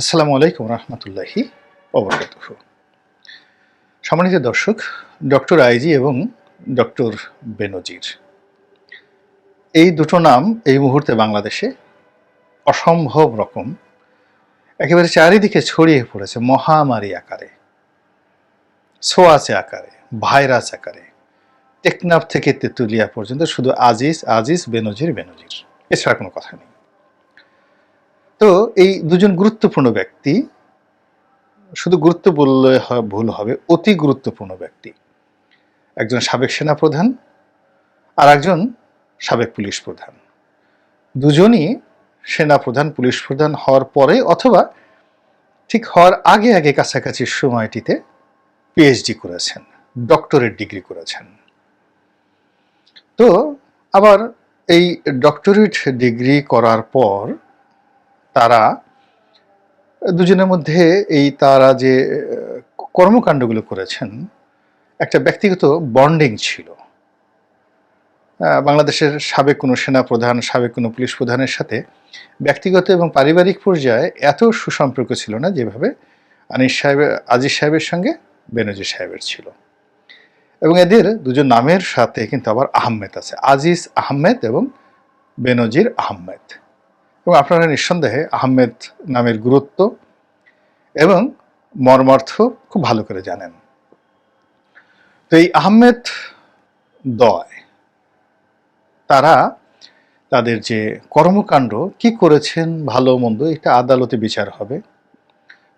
আসসালামু আলাইকুম রহমতুল্লাহি অবরকাত সম্মানিত দর্শক, ডক্টর আইজি এবং ডক্টর বেনজির, এই দুটো নাম এই মুহূর্তে বাংলাদেশে অসম্ভব রকম, একেবারে চারিদিকে ছড়িয়ে পড়েছে মহামারী আকারে সোয়াচে আকারে, ভাইরাস আকারে, টেকনাফ থেকে তেঁতুলিয়া পর্যন্ত শুধু আজিজ আজিজ, বেনজির বেনজির, এছাড়া কোনো কথা নেই। তো এই দুজন গুরুত্বপূর্ণ ব্যক্তি, শুধু গুরুত্ব বললে ভুল হবে, অতি গুরুত্বপূর্ণ ব্যক্তি। একজন সাবেক সেনাপ্রধান আর একজন সাবেক পুলিশ প্রধান। দুজনই সেনাপ্রধান, পুলিশ প্রধান হওয়ার পরে অথবা ঠিক হওয়ার আগে আগে কাছাকাছি সময়টিতে পিএইচডি করেছেন ডক্টরেট ডিগ্রি করেছেন। তো আবার এই ডক্টরেট ডিগ্রি করার পর তারা, দুজনের মধ্যে এই তারা যে কর্মকাণ্ডগুলো করেছেন, একটা ব্যক্তিগত বন্ডিং ছিল। বাংলাদেশের সাবেক কোনো সেনা প্রধান সাবেক কোনো পুলিশ প্রধানের সাথে ব্যক্তিগত এবং পারিবারিক পর্যায়ে এত সুসম্পর্ক ছিল না যেভাবে আনিস সাহেবের আজিজ সাহেবের সঙ্গে বেনজির সাহেবের ছিল। এবং এদের দুজন নামের সাথে কিন্তু আবার আহমেদ আছে, আজিজ আহমেদ এবং বেনজির আহমেদ। এবং আপনারা নিঃসন্দেহে আহমেদ নামের গুরুত্ব এবং মর্মার্থ খুব ভালো করে জানেন। তো এই আহমেদ দয়, তারা তাদের যে কর্মকাণ্ড, কি করেছেন ভালো মন্দ, এটা আদালতে বিচার হবে।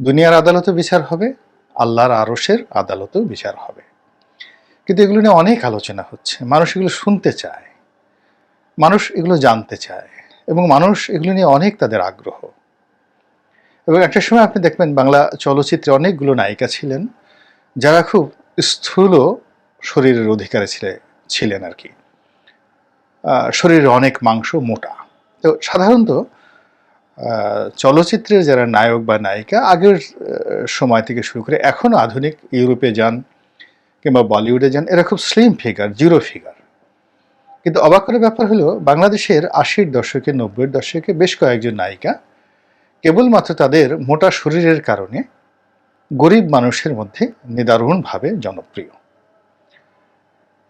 দুনিয়ার আদালতে বিচার হবে, আল্লাহর আরসের আদালতেও বিচার হবে। কিন্তু এগুলো নিয়ে অনেক আলোচনা হচ্ছে, মানুষ এগুলো শুনতে চায়। মানুষ এগুলো জানতে চায়। এবং মানুষ এগুলো নিয়ে অনেক তাদের আগ্রহ। এবং একটা সময় আপনি দেখবেন বাংলা চলচ্চিত্রে অনেকগুলো নায়িকা ছিলেন যারা খুব স্থূল শরীরের অধিকারে ছিলে ছিলেন আর কি। আহ, শরীরে অনেক মাংস মোটা। তো সাধারণত চলচ্চিত্রের যারা নায়ক বা নায়িকা আগের সময় থেকে শুরু করে এখনও আধুনিক ইউরোপে যান কিংবা বলিউডে যান এরা খুব স্লিম ফিগার জিরো ফিগার কিন্তু অবাক করার ব্যাপার হলো, বাংলাদেশের আশির দশকে, নব্বইয়ের দশকে বেশ কয়েকজন নায়িকা কেবলমাত্র তাদের মোটা শরীরের কারণে গরিব মানুষের মধ্যে নিদারুণভাবে জনপ্রিয়।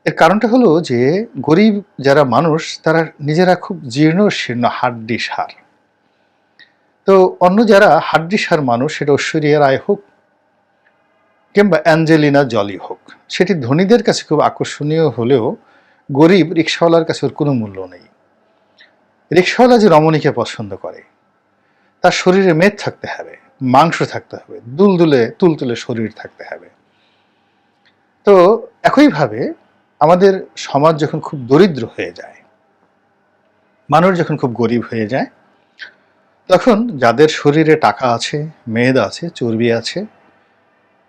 এর কারণটা হলো যে, গরিব যারা মানুষ, তারা নিজেরা খুব জীর্ণ, শীর্ণ, হাড্ডি সার। তো অন্য যারা হাড্ডি সার মানুষ, সেটা ঐশ্বরিয়া রায় হোক কিংবা অ্যাঞ্জেলিনা জলি হোক, সেটি ধনীদের কাছে খুব আকর্ষণীয় হলেও গরিব রিক্সাওয়ালার কাছে ওর কোনো মূল্য নেই। রিক্সাওয়ালা যে রমণীকে পছন্দ করে, তার শরীরে মেদ থাকতে হবে, মাংস থাকতে হবে দুলদুলে তুলতুলে শরীর থাকতে হবে। তো একইভাবে আমাদের সমাজ যখন খুব দরিদ্র হয়ে যায়, মানুষ যখন খুব গরিব হয়ে যায়, তখন যাদের শরীরে টাকা আছে, মেদ আছে, চর্বি আছে,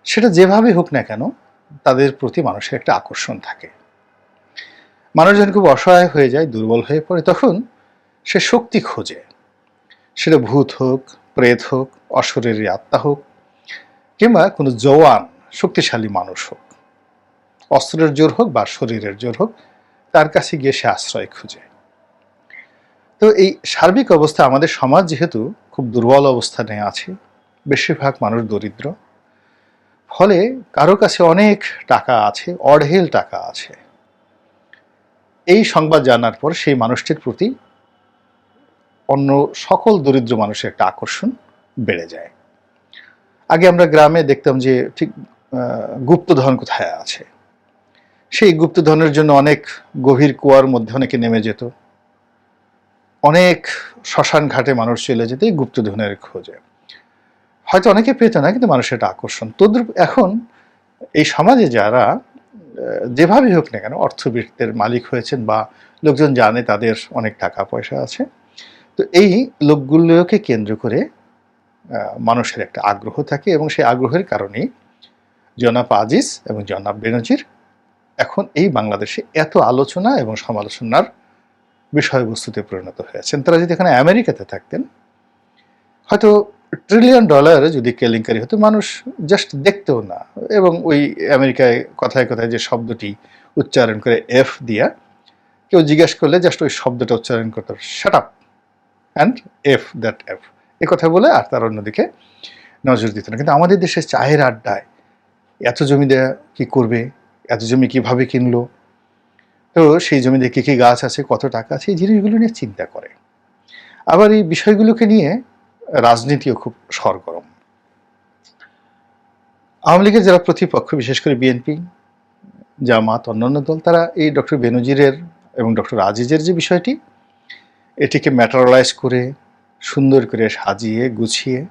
সেটা যেভাবে হোক না কেন, তাদের প্রতি মানুষের একটা আকর্ষণ থাকে। মানুষ যখন খুব অসহায় হয়ে যায়, দুর্বল হয়ে পড়ে, তখন সে শক্তি খোঁজে। সেটা ভূত হোক, প্রেত হোক অশরীরী আত্মা হোক, কিংবা কোনো জওয়ান, শক্তিশালী মানুষ হোক, অস্ত্রের জোর হোক বা শরীরের জোর হোক, তার কাছে গিয়ে সে আশ্রয় খুঁজে। তো এই সার্বিক অবস্থা আমাদের সমাজ যেহেতু খুব দুর্বল অবস্থানে আছে, বেশিরভাগ মানুষ দরিদ্র, ফলে কারও কাছে অনেক টাকা আছে, অঢেল টাকা আছে। এই সংবাদ জানার পর সেই মানুষটির প্রতি অন্য সকল দরিদ্র মানুষের একটা আকর্ষণ বেড়ে যায়। আগে আমরা গ্রামে দেখতাম যে ঠিক গুপ্তধন কোথায় আছে? সেই গুপ্তধনের জন্য অনেক গভীর কুয়ার মধ্যে অনেকে নেমে যেত। অনেক শ্মশান ঘাটে মানুষ চলে যেত এই গুপ্তধনের খোঁজে। হয়তো অনেকে পেত না, কিন্তু মানুষের একটা আকর্ষণ। তদ্রুপ এখন এই সমাজে যারা যেভাবে হোক না কেন অর্থবৃত্তের মালিক হয়েছেন বা লোকজন জানে তাদের অনেক টাকা পয়সা আছে। তো এই লোকগুলোকে কেন্দ্র করে মানুষের একটা আগ্রহ থাকে এবং সেই আগ্রহের কারণেই জনাব আজিজ এবং জনাব বেনজির এখন এই বাংলাদেশে এত আলোচনা এবং সমালোচনার বিষয়বস্তুতে পরিণত হয়েছেন। তারা যদি এখানে আমেরিকাতে থাকতেন, হয়তো ট্রিলিয়ন ডলার যদি কেলেঙ্কারি হতো, মানুষ জাস্ট দেখতেও না। এবং ওই আমেরিকায় কথায় কথায় যে শব্দটি উচ্চারণ করে এফ দিয়া, কেউ জিজ্ঞেস করলে জাস্ট ওই শব্দটা উচ্চারণ করতে shut up and F that F এ কথা বলে আর তার অন্যদিকে নজর দিত না। কিন্তু আমাদের দেশে চায়ের আড্ডায় এত জমি দেয়া কী করবে, এত জমি কীভাবে কিনলো? তো সেই জমিতে কী কী গাছ আছে, কত টাকা আছে, এই জিনিসগুলো নিয়ে চিন্তা করে। আবার এই বিষয়গুলোকে নিয়ে রাজনীতিও খুব সরগরম। আওয়ামী লীগের যারা প্রতিপক্ষ, বিশেষ করে বিএনপি জামাত, অন্যান্য দল, তারা এই ডক্টর বেনজিরের এবং ডক্টর আজিজের যে বিষয়টি, এটিকে ম্যাটারালাইজ করে, সুন্দর করে সাজিয়ে, গুছিয়ে,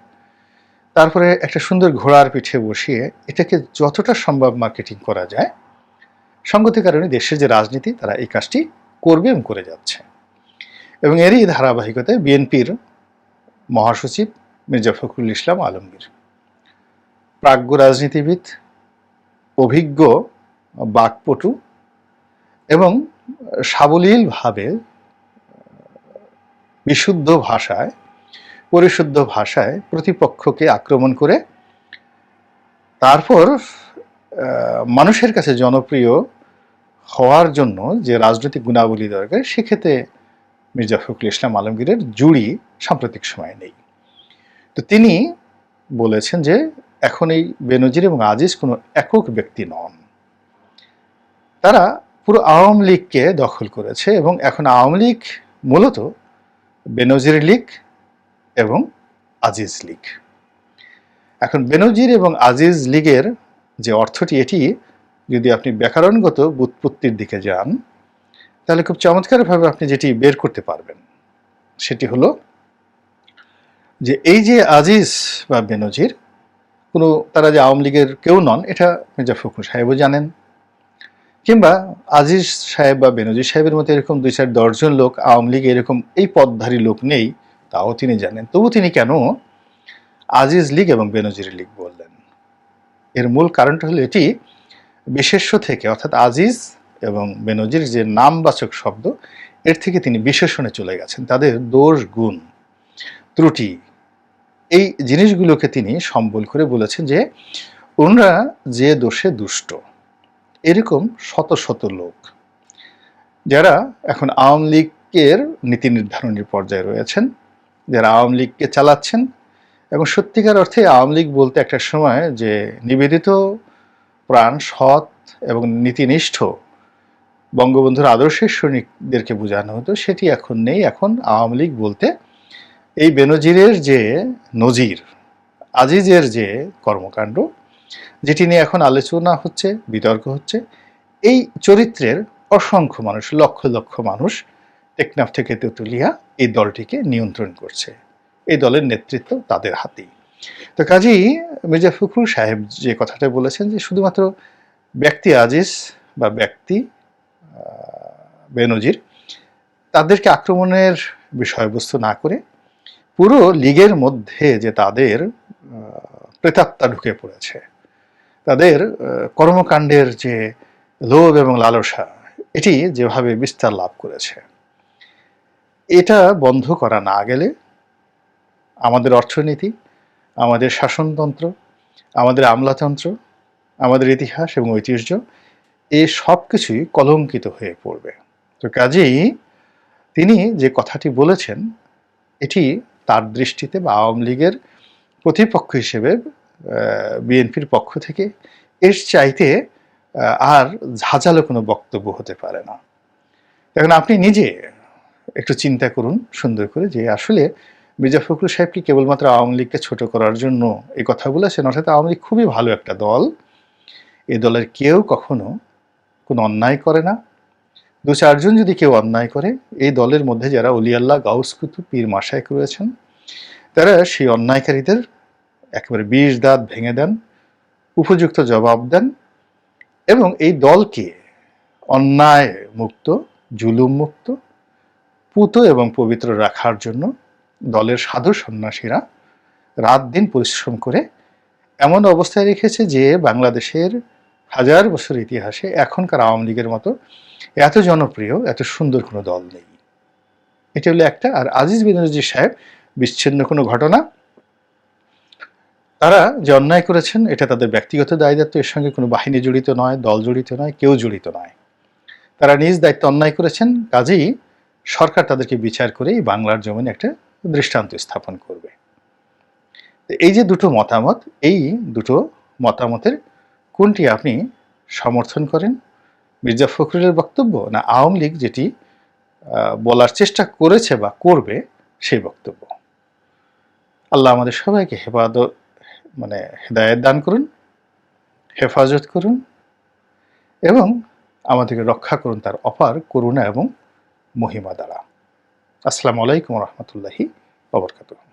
তারপরে একটা সুন্দর ঘোড়ার পিঠে বসিয়ে এটাকে যতটা সম্ভব মার্কেটিং করা যায় সঙ্গতির কারণে দেশের যে রাজনীতি, তারা এই কাজটি করবে এবং করে যাচ্ছে। এবং এরই ধারাবাহিকতায় বিএনপির মহাসচিব মির্জা ফখরুল ইসলাম আলমগীর। প্রাজ্ঞ রাজনীতিবিদ, অভিজ্ঞ বাকপটু এবং সাবলীলভাবে বিশুদ্ধ ভাষায়, পরিশুদ্ধ ভাষায় প্রতিপক্ষকে আক্রমণ করে, তারপর মানুষের কাছে জনপ্রিয় হওয়ার জন্য যে রাজনৈতিক গুণাবলী দরকার, সেক্ষেত্রে মির্জা ফখরুল ইসলাম আলমগীরের জুড়ি সাম্প্রতিক সময়ে নেই। তো তিনি বলেছেন যে এখন এই বেনজির এবং আজিজ কোনো একক ব্যক্তি নন। তারা পুরো আওয়ামী লীগকে দখল করেছে এবং এখন আওয়ামী লীগ মূলত বেনজির লীগ এবং আজিজ লীগ। এখন বেনজির এবং আজিজ লীগের যে অর্থটি, এটি যদি আপনি ব্যাকরণগত বুৎপত্তির দিকে যান তাহলে খুব চমৎকারভাবে আপনি যেটি বের করতে পারবেন, সেটি হলো যে এই যে আজিজ বা বেনজির, কোনো তারা যে আওয়ামী লীগের কেউ নন, এটা মির্জা ফখরুল সাহেবও জানেন, কিংবা আজিজ সাহেব বা বেনজির সাহেবের মতো এরকম দুই চার দশজন লোক, আওয়ামী লীগে এরকম এই পদধারী লোক নেই, তাও তিনি জানেন। তবু তিনি কেন আজিজ লীগ এবং বেনজির লীগ বললেন? এর মূল কারণটা হলো এটি বিশেষ্য থেকে, অর্থাৎ আজিজ এবং বেনজির যে নামবাচক শব্দ, এর থেকে তিনি বিশেষণে চলে গেছেন। তাদের দোষ, গুণ, ত্রুটি, এই জিনিসগুলোকে তিনি সম্বল করে বলেছেন যে, ওনারা যে দোষে দুষ্ট, এরকম শত শত লোক, যারা এখন আওয়ামী লীগের নীতি নির্ধারণের পর্যায়ে রয়েছেন, যারা আওয়ামী লীগকে চালাচ্ছেন এবং সত্যিকার অর্থে আওয়ামী লীগ বলতে একটা সময় যে নিবেদিত, প্রাণ, সৎ এবং নীতিনিষ্ঠ বঙ্গবন্ধুর আদর্শের সৈনিকদেরকে বোঝানো হতো, সেটি এখন নেই। এখন আওয়ামী লীগ বলতে এই বেনজিরের যে নজির, আজিজের যে কর্মকাণ্ড, যেটি নিয়ে এখন আলোচনা হচ্ছে, বিতর্ক হচ্ছে, এই চরিত্রের অসংখ্য মানুষ, লক্ষ লক্ষ মানুষ টেকনাফ থেকে তেঁতুলিয়া এই দলটিকে নিয়ন্ত্রণ করছে। এই দলের নেতৃত্ব তাদের হাতেই। তো কাজেই মির্জা ফখরুল সাহেব যে কথাটা বলেছেন যে শুধুমাত্র ব্যক্তি আজিজ বা ব্যক্তি বেনজির, তাদেরকে আক্রমণের বিষয়বস্তু না করে পুরো লীগের মধ্যে যে তাদের প্রেতাত্মা ঢুকে পড়েছে। তাদের কর্মকাণ্ডের যে লোভ এবং লালসা, এটি যেভাবে বিস্তার লাভ করেছে, এটা বন্ধ করা না গেলে আমাদের অর্থনীতি, আমাদের শাসনতন্ত্র, আমাদের আমলাতন্ত্র, আমাদের ইতিহাস এবং ঐতিহ্য এই সব কিছুই কলঙ্কিত হয়ে পড়বে। তো কাজেই তিনি যে কথাটি বলেছেন, এটি তার দৃষ্টিতে বা আওয়ামী লীগের প্রতিপক্ষ হিসেবে বিএনপির পক্ষ থেকে এর চাইতে আর ঝাঁঝালো কোনো বক্তব্য হতে পারে না। এখন আপনি নিজে একটু চিন্তা করুন সুন্দর করে যে আসলে মির্জা ফখরুল সাহেব কি কেবলমাত্র আওয়ামী লীগকে ছোট করার জন্য এই কথা বলেছেন? অর্থাৎ আওয়ামী লীগ খুবই ভালো একটা দল। এ দলের কেউ কখনো কোনো অন্যায় করে না। দু চারজন যদি কেউ অন্যায় করে, এই দলের মধ্যে যারা অলিয়াল্লাহ গাউস কুতু পীর মাসায়ক রয়েছেন, তারা সেই অন্যায়কারীদের একেবারে বিষ দাঁত ভেঙে দেন, উপযুক্ত জবাব দেন এবং এই দলকে অন্যায় মুক্ত, জুলুম মুক্ত, পুত এবং পবিত্র রাখার জন্য দলের সাধু সন্ন্যাসীরা রাত দিন পরিশ্রম করে এমন অবস্থায় রেখেছে যে বাংলাদেশের হাজার বছর ইতিহাসে এখনকার আওয়ামী লীগের মতো এত জনপ্রিয়, এত সুন্দর কোনো দল নেই। এটা হলো একটা। আর আজিজ বিনজি সাহেব, বিচ্ছিন্ন কোনো ঘটনা? তারা যে অন্যায় করেছেন, এটা তাদের ব্যক্তিগত দায়িত্ব, এর সঙ্গে কোনো বাহিনী জড়িত নয়, দল জড়িত নয়, কেউ জড়িত নয়। তারা নিজ দায়িত্ব অন্যায় করেছেন, কাজেই সরকার তাদেরকে বিচার করে এই বাংলার জমিনে একটা দৃষ্টান্ত স্থাপন করবে। এই যে দুটো মতামত, এই দুটো মতামতের কোনটি আপনি সমর্থন করেন? মির্জা ফখরুলের বক্তব্য না আওয়ামী লীগ যেটি বলার চেষ্টা করেছে বা করবে সেই বক্তব্য? আল্লাহ আমাদের সবাইকে হেফাজত মানে হেদায়ত দান করুন, হেফাজত করুন এবং আমাদেরকে রক্ষা করুন তার অপার করুণা এবং মহিমা দ্বারা। আসসালামু আলাইকুম রহমতুল্লাহি ওবরকাতুহ